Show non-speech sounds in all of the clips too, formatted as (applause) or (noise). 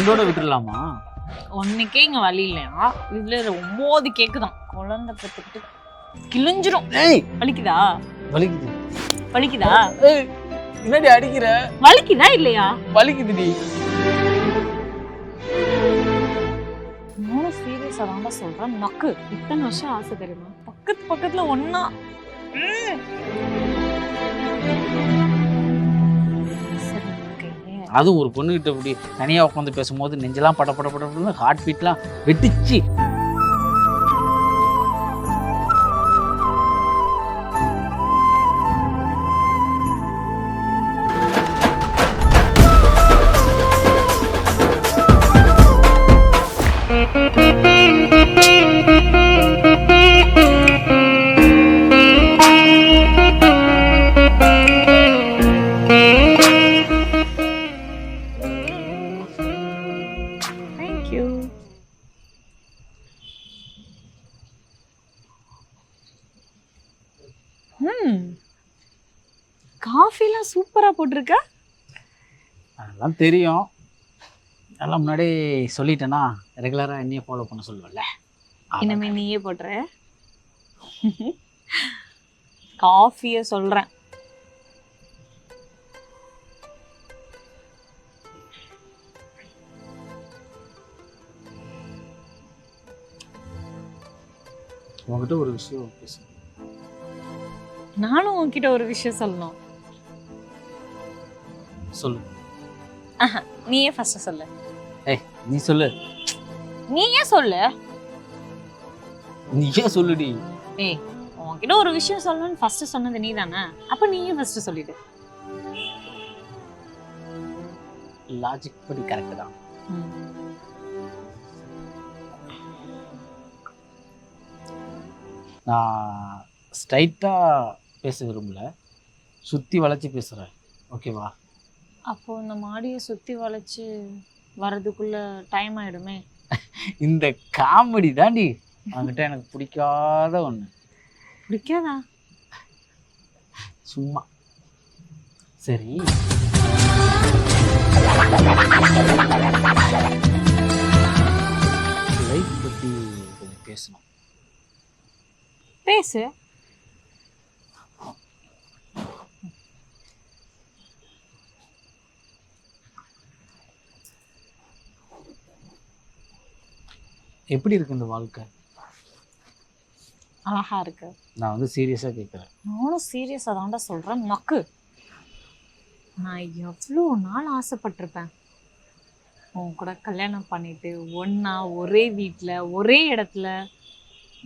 ரெண்டோட விட்டுடலாமா? ஒன்னுக்கே இங்க வழி இல்லையா? இதுல ஒன்பது கேக்குதான். குழந்தை பெத்துக்கிட்டு கிழிஞ்சிரும். ஏய்! வலிக்குதா? வலிக்குது. வலிக்குதா? ஏய் என்னடி அடிக்கிற? வலிக்குதா இல்லையா? வலிக்குதுடி. நானும் சீரியஸா தான்டா சொல்றேன். நக்கு. இத்தனை வருஷம் ஆசை தெரியுமா? பக்கத்து பக்கத்துல okay. அதுவும் ஒரு பொண்ணுகிட்ட இப்படி தனியாக உட்காந்து பேசும்போது நெஞ்செல்லாம் பட பட பட ஹார்ட் பீட்லாம் வெட்டிச்சு காஃபிலாம் சூப்பரா போட்டிருக்க? அதெல்லாம் தெரியும். அதெல்லாம் முன்னாடி சொல்லிட்டேன்னா ரெகுலராக என்னையே ஃபாலோ பண்ண சொல்லுவல்ல. இனிமே நீயே போட்டுற. காஃபிய சொல்றேன். உங்ககிட்ட ஒரு விஷயம் பேசணும் நானும் உன்கிட்ட ஒரு விஷயம் சொல்லணும். சொல்லு. நீயே ஃபர்ஸ்ட் சொல்லு. ஏய் நீ சொல்லு. நீயே சொல்லு? நீயே சொல்லுடி? ஏய் உன்கிட்ட ஒரு விஷயம் சொல்லணும்னு ஃபர்ஸ்ட் சொன்னது நீ தானே அப்ப நீயே ஃபர்ஸ்ட் சொல்லிடு. லாஜிக் படி கரெக்டு தான். நான் ஸ்ட்ரைட்டாக பேச விரும்பல. சுற்றி வளைச்சி பேசுகிறேன் ஓகேவா அப்போ இந்த மாடியை சுத்தி வளைச்சு வர்றதுக்குள்ள டைம் ஆயிடுமே. இந்த காமெடி தாண்டி அவன்கிட்ட எனக்கு பிடிக்காத ஒன்று பிடிக்காதா? சும்மா. சரி. லைஃப் பற்றி கொஞ்சம் பேசணும். பேசு. எப்படி இருக்கு இந்த வாழ்க்கை? அழகா இருக்கு. நான் வந்து சீரியஸாக கேட்குறேன் நானும் சீரியஸாக தான்டா சொல்கிறேன் மக்கு. நான் எவ்வளோ நாள் ஆசைப்பட்டிருப்பேன். உன் கூட கல்யாணம் பண்ணிட்டு ஒன்றா ஒரே வீட்டில் ஒரே இடத்துல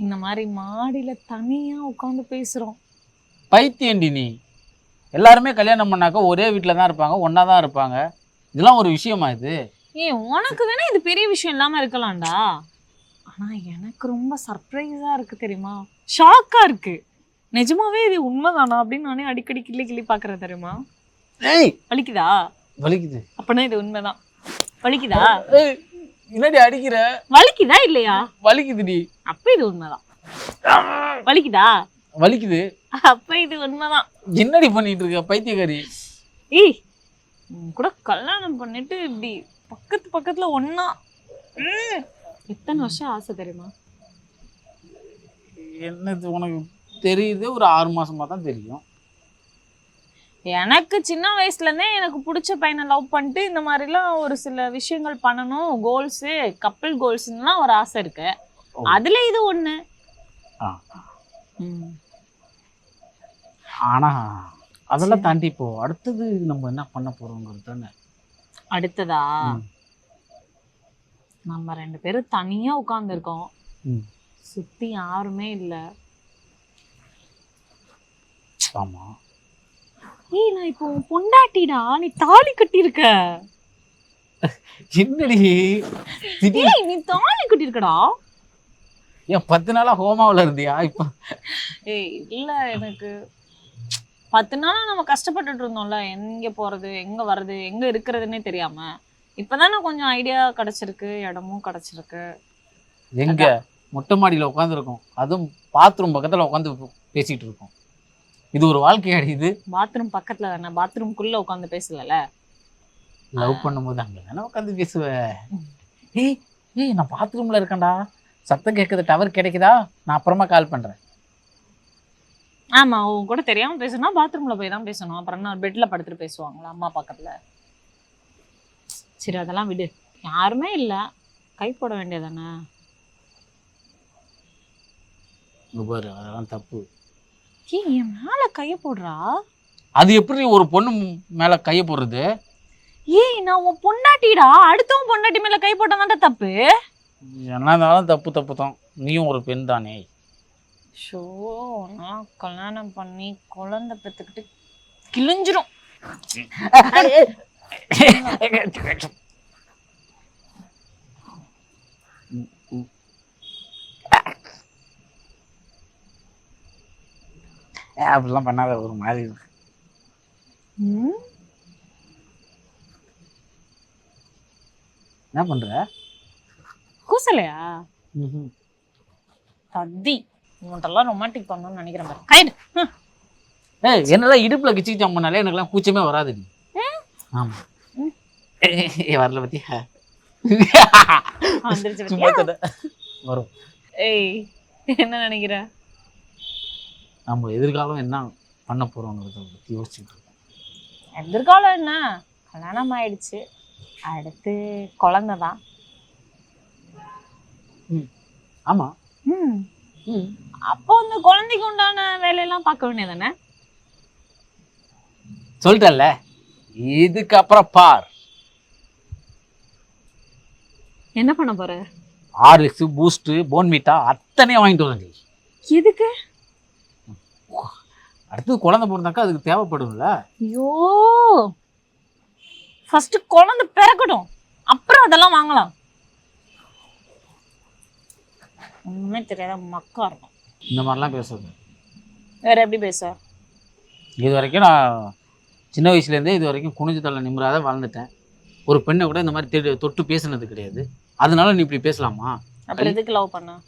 இந்த மாதிரி மாடியில் தனியாக உட்காந்து பேசுகிறோம் பைத்தியண்டி நீ. எல்லாருமே கல்யாணம் பண்ணாக்க ஒரே வீட்டில் தான் இருப்பாங்க ஒன்றா தான் இருப்பாங்க. இதெல்லாம் ஒரு விஷயமா இது? ஏய் உனக்கு வேணா இது பெரிய விஷயம் இல்லாமல் இருக்கலாம்டா. ஆனால் எனக்கு ரொம்ப சர்ப்ரைஸாக இருக்குது தெரியுமா? ஷாக்காக இருக்குது நிஜமாவே இது உண்மைதானா அப்படின்னு நானே அடிக்கடி கிள்ளி கிள்ளி பார்க்குறேன் தெரியுமா? ஏய்! வலிக்குதா? வலிக்குது. அப்பனா இது உண்மைதான். வலிக்குதா? என்னடி அடிக்கிற? வலிக்குதா இல்லையா? வலிக்குதுடி. அப்ப இது உண்மைதான். வலிக்குதா? வலிக்குது. அப்ப இது உண்மைதான். என்னடி பண்ணிட்டு இருக்க பைத்தியக்காரி? ஏய் கூட கல்யாணம் பண்ணிட்டு இப்படி பக்கத்து பக்கத்துல ம். எத்தனை வருஷம் ஆசை தெரியுமா என்னது உனக்கு தெரியுது ஒரு ஆறு மாசமா தான் தெரியும் எனக்கு சின்ன வயசுல இருந்தே எனக்கு பிடிச்ச பையனை லவ் பண்ணிட்டு இந்த மாதிரிலாம் ஒரு சில விஷயங்கள் பண்ணணும் கோல்ஸு கப்பல் கோல்ஸ்லாம் ஒரு ஆசை இருக்கு. அதுல இது. ம். ஆனா அதெல்லாம் தாண்டி இப்போ அடுத்தது நம்ம என்ன பண்ண போறோங்கிறது தானே அடுத்ததா. நம்ம ரெண்டு பேரும் தனியா உட்கார்ந்துருக்கோம். ம். சுத்தி யாருமே இல்ல. ஆமா. ஏய் நான் இப்போ பொண்டாட்டிடா நீ தாலி கட்டியிருக்க. என்னடி? ஏய் நீ தாலி கட்டியிருக்கடா. ஏன் பத்து நாளா ஹோமாவில் இருந்தியா? இப்போ ஏய் இல்ல எனக்கு பத்து நாளா நம்ம கஷ்டப்பட்டுட்டு இருந்தோம்ல. எங்க போறது எங்க வர்றது எங்க இருக்கிறதுன்னே தெரியாம. இப்பதானே கொஞ்சம் ஐடியா கிடைச்சிருக்கு இடமும் கிடைச்சிருக்கு. எங்க? மொட்டை மாடியில் உட்காந்துருக்கோம் அதுவும் பாத்ரூம் பக்கத்தில் உட்காந்து பேசிட்டு இருக்கோம். இது ஒரு வாழ்க்கையாடி இது. பாத்ரூம் பக்கத்துல தானே? பாத்ரூம்குள்ள உட்காந்து பேசல லவ் பண்ணும்போது அங்கே தானே உட்காந்து பேசுவ? ஏய் ஏய் நான் பாத்ரூமில் இருக்கேன்டா. சத்தம் கேட்குது டவர் கிடைக்குதா? நான் அப்புறமா கால் பண்ணுறேன் ஆமா உன் கூட தெரியாம பேசணும்னா பாத்ரூம்ல போய் தான் பேசணும். அப்புறம் என்ன பெட்ல படுத்துட்டு பேசுவாங்களா அம்மா பக்கத்துல? சரி அதெல்லாம் விடு. யாருமே இல்ல. கை போட வேண்டியதானே பாரு அதெல்லாம் தப்பு. ஏய் என் மேல கைய போடுறா? அது எப்படி ஒரு பொண்ணு மேலே கையை போடுறது? ஏய் நான் உன் பொண்டாட்டிடா. அடுத்தவன் பொண்டாட்டி மேல கை போட்டதான்டா தப்பு. என்ன இருந்தாலும் தப்பு தப்பு தான். நீயும் ஒரு பெண் தானே. ஷோ நான் கல்யாணம் பண்ணி குழந்தை பெற்றுக்கிட்டு கிழிஞ்சிரும். அப்படிலாம் பண்ணாத ஒரு மாதிரி இருக்கு. என்ன பண்ற? கூசலையா. தத்தி உன்ட்டெல்லாம் ரொமான்டிக் பண்ணணும்னு நினைக்கிறேன் பாரு. கைடு. ஏய் என்னெல்லாம் இடுப்புல கிச்சிக்கிச்சாம் பண்ணாலே எனக்குலாம் கூச்சமே வராது நீ. ஆமா. ம். ஏய் வரல பத்தியா? சும்மா. வரும். ஏய் என்ன நினைக்கிற? நம்ம எதிர்காலம் என்ன பண்ண யோசிச்சுட்டு இருக்கோம். எதிர்காலம் என்ன? கல்யாணம் ஆயிடுச்சு. அடுத்து குழந்தை தான். ஆமா. ம். ம். அப்போ அந்த குழந்தைக்கு உண்டான வேலையெல்லாம் பார்க்க வேண்டியதானே சொல்லிட்டல்ல இதுக்கப்புறம் பார். என்ன பண்ண போற? ஆர்எஸ் பூஸ்ட் போன்மீட்டா அத்தனையும் வாங்கிட்டு வரேன் எதுக்கு? அடுத்தது குழந்தை பிறந்தாக்கா அதுக்கு தேவைப்படும்ல. ஐயோ. ஃபர்ஸ்ட் குழந்தை பிறக்கட்டும். அப்புறம் அதெல்லாம் வாங்கலாம். ஒண்ணுமே தெரியாத மக்கா இருக்கும். இந்த மாதிரிலாம் பேசுறது வேற எப்படி பேச இது வரைக்கும் நான் சின்ன வயசுலேருந்தே இது வரைக்கும் குனிஞ்சு தள்ள நிம்மராத வாழ்ந்துட்டேன். ஒரு பெண்ணை கூட இந்த மாதிரி தெரு- தொட்டு பேசுனது கிடையாது. அதனால நீ இப்படி பேசலாமா? அப்புறம் எதுக்கு லவ் பண்ண?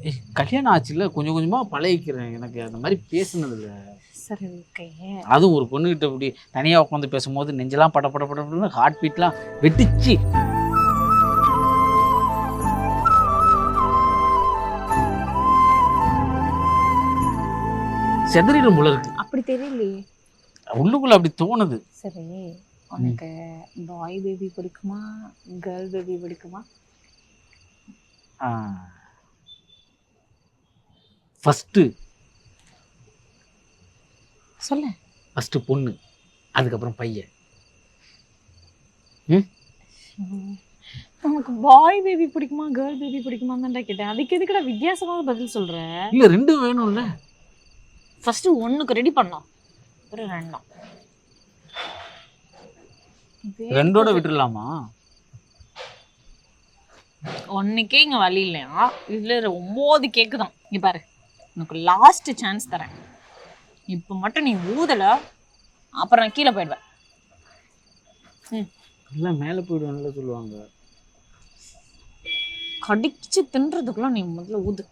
ஏய், கல்யாணம் ஆச்சுல கொஞ்சம் கொஞ்சமாக பழகிக்கிறேன் எனக்கு. அந்த மாதிரி பேசுனதில்ல. சரி ஓகே அதுவும் ஒரு பொண்ணுகிட்ட இப்படி தனியாக உட்காந்து பேசும்போது நெஞ்செல்லாம் பட பட பட ஹார்ட் பீட்லாம் வெட்டிச்சு செதறிடும் போல இருக்கு. அப்படி தெரியலையே. உள்ளுக்குள்ள அப்படி தோணுது. சரி உனக்கு பாய் பேபி பிடிக்குமா கேர்ள் பேபி பிடிக்குமா? ஃபஸ்ட்டு சொல்லு. ஃபஸ்ட்டு பொண்ணு அதுக்கப்புறம் பையன். உனக்கு பாய் பேபி பிடிக்குமா கேர்ள் பேபி பிடிக்குமா தான் கேட்டேன். அதுக்கு எதுக்குடா வித்தியாசமான பதில் சொல்ற? இல்லை ரெண்டும் வேணும்ல. ஃபர்ஸ்ட் ஒண்ணுக்கு ரெடி பண்ணலாம் ஒரு ரெண்டாம் ரெண்டோட விட்டுடலாமா ஒன்னுக்கே இங்க வழி இல்லையா? இதுல ஒன்பது கேக்குதான். இங்க பாரு. உனக்கு லாஸ்ட் சான்ஸ் தரேன். இப்போ மட்டும் நீ ஊதல அப்புறம் நான் கீழே போயிடுவேன். ம். எல்லாம் மேலே போயிடுவாங்கல்ல சொல்லுவாங்க. கடிச்சு தின்றதுக்குள்ள நீ முதல்ல ஊது.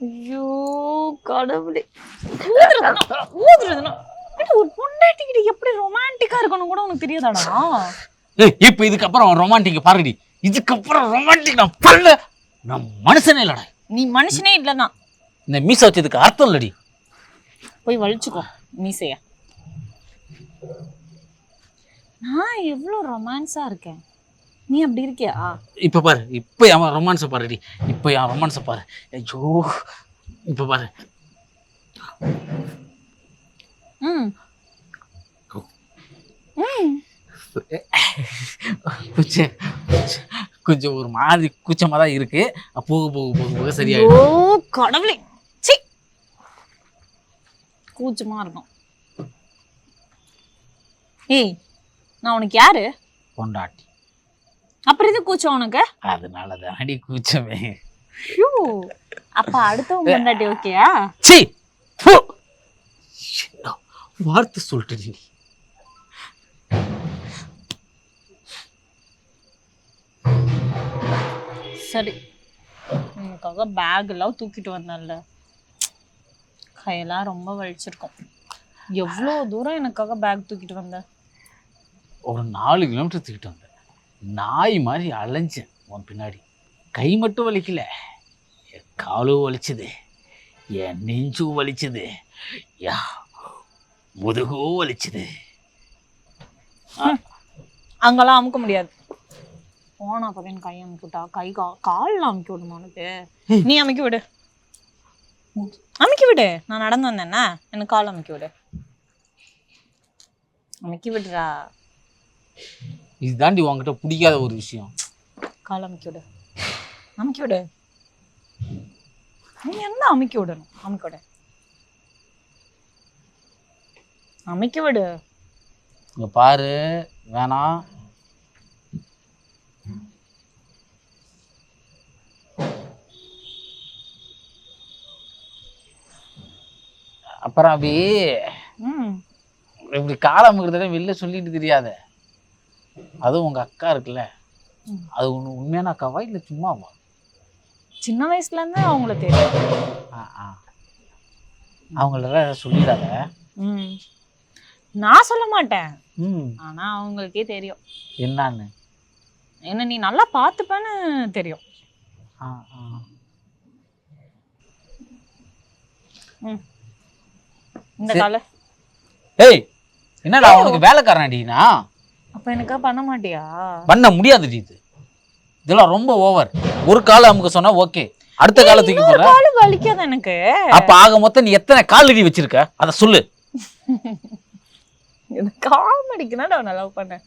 ஐயோ கடவுளே. ஊதுறதுனா ஒரு பொண்டாட்டிக்கிட்ட எப்படி ரொமான்டிக்கா இருக்கணும் கூட உனக்கு தெரியாதாடா? ஏய் இப்போ இதுக்கப்புறம் ரொமான்டிக் பாருடி. இதுக்கப்புறம் ரொமான்டிக் நான் பண்ணல நான் மனுஷனே இல்லடா. நீ மனுஷனே இல்லதான் இந்த மீச வச்சதுக்கு அர்த்தம் இல்லடி. போய் வலிச்சுக்கோ மீசைய. நான் எவ்வளோ ரொமான்ஸா இருக்கேன்? நீ அப்படி இருக்கியா? இப்போ பாரு இப்போ அவன் ரொமான்ஸை பாருடி. இப்போ என் ரொமான்ஸை பாரு. ஐயோ இப்போ பாரு. ம். கொஞ்சம் ஒரு மாதிரி கூச்சமாக தான் இருக்கு. போக போக போக போக ஓ சரியாயிடும் கடவுளே. சி கூச்சமா இருக்கும் ஏய் நான் உனக்கு யாரு? கொண்டாட்டி அப்புறம் இது கூச்சம் உனக்கு? அதனால தான் அடி கூச்சமே. ஐயோ அப்ப அடுத்தவங்க பொண்டாட்டி ஓகேயா? சி வார்த்தை சொல்லிட்டு நீ. சரி. உனக்காக பேக் எல்லாம் தூக்கிட்டு வந்தேன்ல. கையெல்லாம் ரொம்ப வலிச்சிருக்கும். எவ்வளோ தூரம் எனக்காக பேக் தூக்கிட்டு வந்த? ஒரு நாலு கிலோமீட்டர் தூக்கிட்டு வந்தேன் நாய் மாதிரி அலைஞ்சேன் உன் பின்னாடி. கை மட்டும் வலிக்கல. என் காலும் வலிச்சுது. என் நெஞ்சும் வலிச்சுது. யா முதுகும் வலிச்சுது. அங்கெல்லாம் அமுக்க முடியாது. போனா பக்கம் கை அமுக்கி விட்டா கை கா காலில் அமுக்கி விடுமா உனக்கு? நீ அமுக்கி விடு. அமுக்கி விடு. நான் நடந்து வந்தேன்னா எனக்கு கால் அமுக்கி விடு. அமுக்கி விடுறா. இதுதாண்டி உன்கிட்ட பிடிக்காத ஒரு விஷயம். கால் அமுக்கி விடு அமுக்கி விடு நீ என்ன அமுக்கி விடணும் அமுக்கி விடு அமுக்கி விடு இங்க பாரு வேணாம் அப்புறம் அபி ம். இப்படி காலம் இருக்கிறத வெளில சொல்லிட்டு தெரியாத. அதுவும் உங்க அக்கா இருக்குல்ல. ம். அது உன் உண்மையான அக்காவா இல்லை சும்மாவா? சின்ன வயசுல இருந்து அவங்கள தெரியும் ஆ ஆ. அவங்கள சொல்லிடாத. ம். நான் சொல்ல மாட்டேன். ம். ஆனா அவங்களுக்கே தெரியும். என்னான்னு? என்ன நீ நல்லா பார்த்துப்பேன்னு தெரியும். ஆ ஆ. இந்த சரி. கால. ஏய் என்னடா உனக்கு வேலைக்காரனடினா அப்ப எனக்கா பண்ண மாட்டியா? பண்ண முடியாதுடி இது. இதெல்லாம் ரொம்ப ஓவர். ஒரு காலை அமுக்க சொன்னா ஓகே. அடுத்த காலை தூக்கி போடுற காலு வலிக்காத எனக்கு? அப்ப ஆக மொத்தம் நீ எத்தனை காலடி வச்சிருக்க? அத சொல்லு. (laughs) காமெடிக்கு தான் நான் லவ் பண்ணேன்.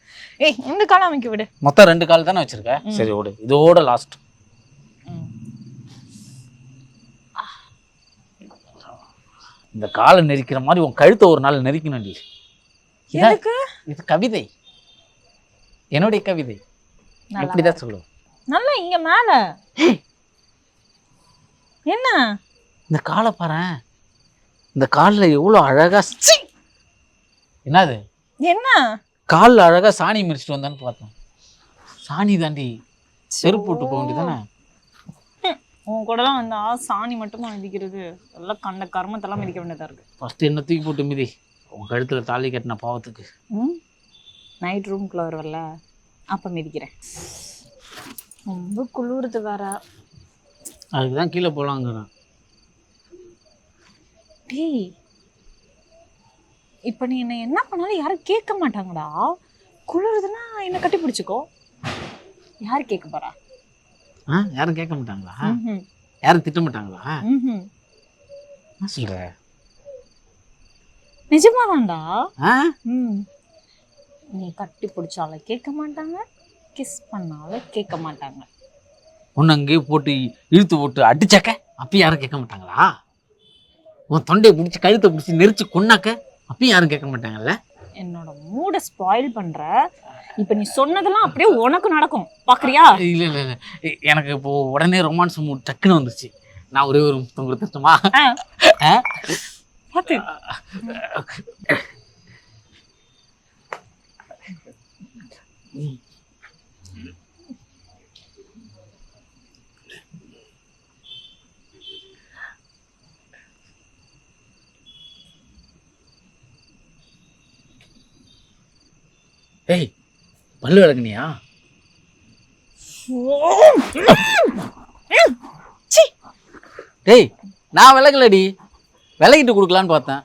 ஏய் இந்த காலம் அமைக்க விடு. மொத்தம் ரெண்டு கால் தானே வச்சிருக்க? சரி ஓடு. இதோட லாஸ்ட் இந்த காலை நெரிக்கிற மாதிரி உன் கழுத்தை ஒரு நாள் நெரிக்கணும்டி. இது கவிதை. என்னுடைய கவிதை. நல்லா எப்படிதான் சொல்லு நல்லா இங்க மேல. என்ன? இந்த காலை பாரேன். இந்த காலில் எவ்வளோ அழகா சீ! என்னது? என்ன? காலில் அழகா சாணி மிரிச்சிட்டு வந்தான்னு பார்த்தேன் சாணி தாண்டி செருப்பு விட்டு போக வேண்டியதானே உன் கூடலாம் வந்தா சாணி மட்டுமா மிதிக்கிறது? எல்லாம் கண்ட கர்மத்தெல்லாம் மிதிக்க வேண்டியதா இருக்கு. ஃபர்ஸ்ட் என்ன தூக்கி போட்டு மிதி? உன் கழுத்துல தாலி கட்டின பாவத்துக்கு. ம்? நைட் ரூம்குள்ள வருவல்ல? அப்ப மிதிக்கிறேன். ரொம்ப குளிருது வேற. அதுக்கு தான் கீழே போகலாங்கிறேன் டேய். இப்ப நீ என்ன என்ன பண்ணாலும் யாரும் கேட்க மாட்டாங்கடா. குளிருதுன்னா என்ன கட்டி பிடிச்சிக்கோ. யார் கேட்க போறா? ஆ யாரும் கேட்க மாட்டாங்களா. யாரும் திட்ட மாட்டாங்களா. என்ன சொல்ற? நிஜமாதான்டா? ஆ? ம். நீ கட்டி பிடிச்சாலும் கேட்க மாட்டாங்க கிஸ் பண்ணாலும் கேட்க மாட்டாங்க. உன்னை அங்கேயே போட்டு இழுத்து போட்டு அடிச்சாக்க அப்பயும் யாரும் கேட்க மாட்டாங்களா? உன் தொண்டையை பிடிச்சி கழுத்தை பிடிச்சி நெரிச்சு கொன்னாக்க அப்பயும் யாரும் கேட்க மாட்டாங்கல்ல? என்னோட மூடை ஸ்பாயில் பண்ற இப்ப நீ சொன்னதெல்லாம் அப்படியே உனக்கு நடக்கும். பாக்குறியா? இல்லை இல்லை இல்லை. எனக்கு இப்போ உடனே ரொமான்ஸ் மூட் டக்குன்னு வந்துச்சு நான் ஒரே ஒரு முத்தம் கொடுத்துட்டுமா ஆ. ஆ? பாத்து ஏய் பல்லு விளக்குனியா? டேய் நான் விளக்கலடி. விளக்கிட்டு கொடுக்கலான்னு பார்த்தேன்.